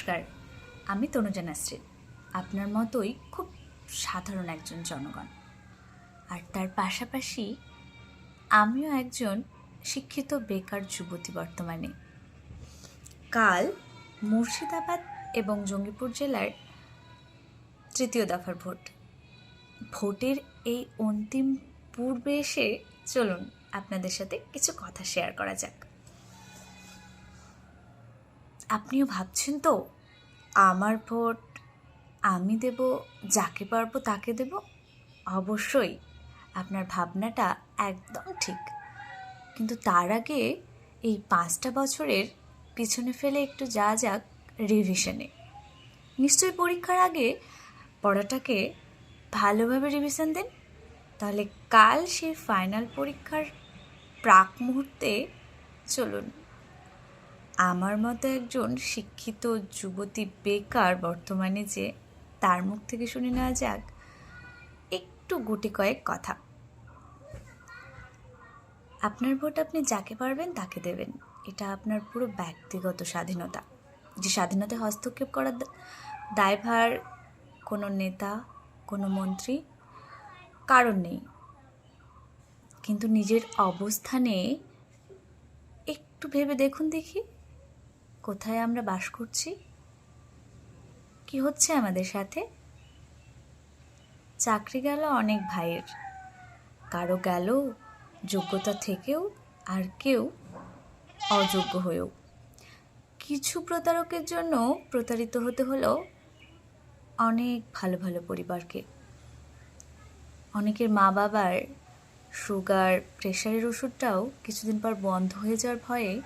নমস্কার। আমি তনুজা নাসরিন। আপনার মতোই খুব সাধারণ একজন জনগণ। আর তার পাশাপাশি আমিও একজন শিক্ষিত, বেকার যুবতী বর্তমানে। কাল মুর্শিদাবাদ এবং জঙ্গিপুর জেলার তৃতীয় দফার ভোট। ভোটের এই অন্তিম পূর্বে এসে চলুন আপনাদের সাথে কিছু কথা শেয়ার করা যাক। আপনিও ভাবছেন তো? আমার ভোট আমি দেব, যাকে পারব তাকে দেব? অবশ্যই। আপনার ভাবনাটা একদম ঠিক। কিন্তু তার আগে এই পাঁচটা বছরের পিছনে ফেলে একটু যা যাক রিভিশনে নিশ্চয়ই পরীক্ষার আগে পড়াটাকে ভালোভাবে রিভিশন দেন? তাহলে কাল সেই ফাইনাল পরীক্ষার প্রাক মুহূর্তে চলুন। আমার মতো একজন শিক্ষিত যুবতী বেকার বর্তমানে যে তার মুখ থেকে শুনে নেওয়া যাক, একটু গুটি কয়েক কথা। আপনার ভোট আপনি যাকে পারবেন তাকে দেবেন। এটা আপনার পুরো ব্যক্তিগত স্বাধীনতা। যে স্বাধীনতায় হস্তক্ষেপ করার দায়ভার কোনো নেতা, কোনো মন্ত্রী, কারণ নেই। কিন্তু নিজের অবস্থানে একটু ভেবে দেখুন দেখি। কোথায় আমরা বাস করছি? কি হচ্ছে আমাদের সাথে? চাকরি গেল অনেক ভাইয়ের। কারও গেল, যোগ্যতা থেকেও আর কেউ অযোগ্য হয়েও। কিছু প্রতারকের জন্য প্রতারিত হতে হলো অনেক ভালো ভালো পরিবারকে। অনেকের মা বাবার সুগার প্রেশারের ওষুধটাও কিছুদিন পর বন্ধ হয়ে যাওয়ার ভয়ে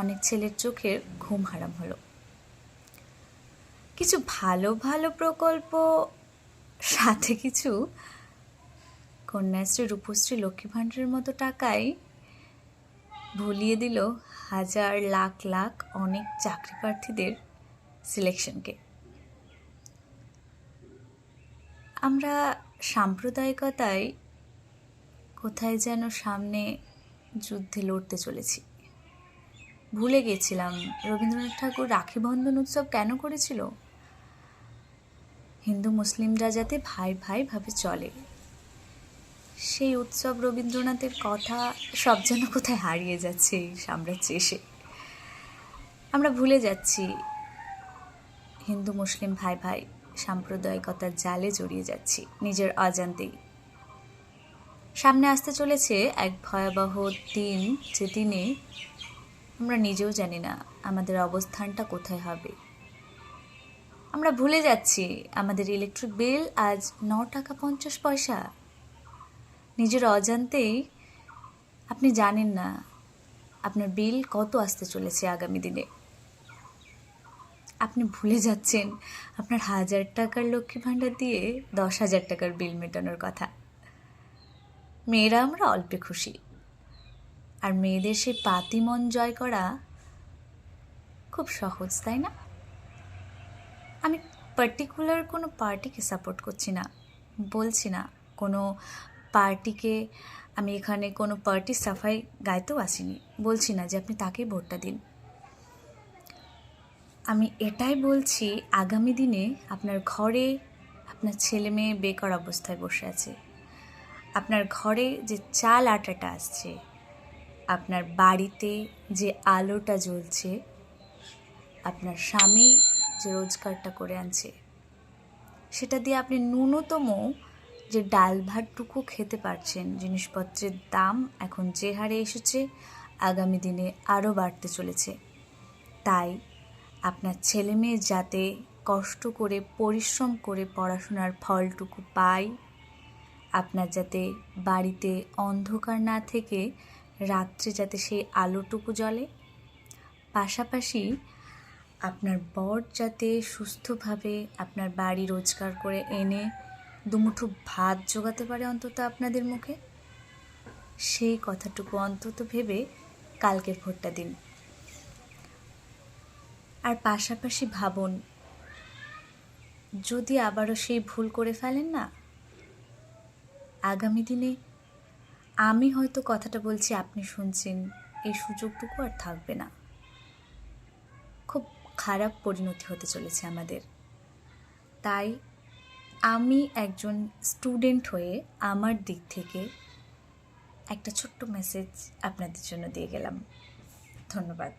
অনেক ছেলের চোখের ঘুম হারাম হলো। কিছু ভালো ভালো প্রকল্প, সাথে কিছু কন্যাশ্রী, রূপশ্রী, লক্ষ্মী ভাণ্ডারের মতো টাকাই ভুলিয়ে দিল হাজার, লাখ লাখ অনেক চাকরি প্রার্থীদের সিলেকশনকে আমরা সাম্প্রদায়িকতায় কোথায় যেন সামনে যুদ্ধে লড়তে চলেছি। ভুলে গেছিলাম। রবীন্দ্রনাথ ঠাকুর রাখি বন্ধন উৎসব কেন করেছিল? হিন্দু মুসলিমরা যাতে ভাই ভাই ভাবে চলে। সেই উৎসব রবীন্দ্রনাথের কথা সব যেন কোথায় হারিয়ে যাচ্ছে এই সাম্রাজ্যে এসে। আমরা ভুলে যাচ্ছি। হিন্দু মুসলিম ভাই ভাই সাম্প্রদায়িকতার জালে জড়িয়ে যাচ্ছি নিজের অজান্তেই। সামনে আসতে চলেছে এক ভয়াবহ দিন যে দিনে আমরা নিজেও জানি না আমাদের অবস্থানটা কোথায় হবে। আমরা ভুলে যাচ্ছি আমাদের ইলেকট্রিক বিল আজ ন টাকা পঞ্চাশ পয়সা। নিজের অজান্তেই আপনি জানেন না আপনার বিল কত আসতে চলেছে আগামী দিনে। আপনি ভুলে যাচ্ছেন আপনার হাজার টাকার লক্ষ্মী ভাণ্ডার দিয়ে দশ হাজার টাকার বিল মেটানোর কথা। মেয়েরা আমরা অল্পে খুশি। আর মেয়েদের সেই পাতি মন জয় করা খুব সহজ, তাই না? আমি পার্টিকুলার কোনো পার্টিকে সাপোর্ট করছি না, বলছি না। কোনো পার্টিকে আমি এখানে কোনো পার্টি সাফাই গাইতেও আসিনি, বলছি না যে আপনি তাকেই ভোটটা দিন। আমি এটাই বলছি, আগামী দিনে আপনার ঘরে আপনার ছেলে মেয়ে বেকার অবস্থায় বসে আছে। আপনার ঘরে যে চাল আটাটা আসছে আপনার বাড়িতে যে আলোটা জ্বলছে, আপনার স্বামী যে রোজগারটা করে আনছে, সেটা দিয়ে আপনি ন্যূনতম যে ডাল ভাতটুকু খেতে পারছেন, জিনিসপত্রের দাম এখন যে হারে এসেছে, আগামী দিনে আরও বাড়তে চলেছে। তাই আপনার ছেলে মেয়ে যাতে কষ্ট করে, পরিশ্রম করে পড়াশোনার ফলটুকু পায়, আপনার যাতে বাড়িতে অন্ধকার না থেকে রাত্রে যাতে সেই আলোটুকু জ্বলে। পাশাপাশি আপনার বর যাতে সুস্থভাবে আপনার বাড়ি রোজগার করে এনে দুমুঠো ভাত জোগাতে পারে অন্তত আপনাদের মুখে, সেই কথাটুকু অন্তত ভেবে কালকের ভোটটা দিন। আর পাশাপাশি ভাবুন, যদি আবারও সেই ভুল করে ফেলেন না, আগামী দিনে আমি হয়তো কথাটা বলছি, আপনি শুনছেন। এই সুযোগটুকু আর থাকবে না। খুব খারাপ পরিণতি হতে চলেছে আমাদের। তাই আমি একজন স্টুডেন্ট হয়ে আমার দিক থেকে একটা ছোট্ট মেসেজ আপনাদের জন্য দিয়ে গেলাম। ধন্যবাদ।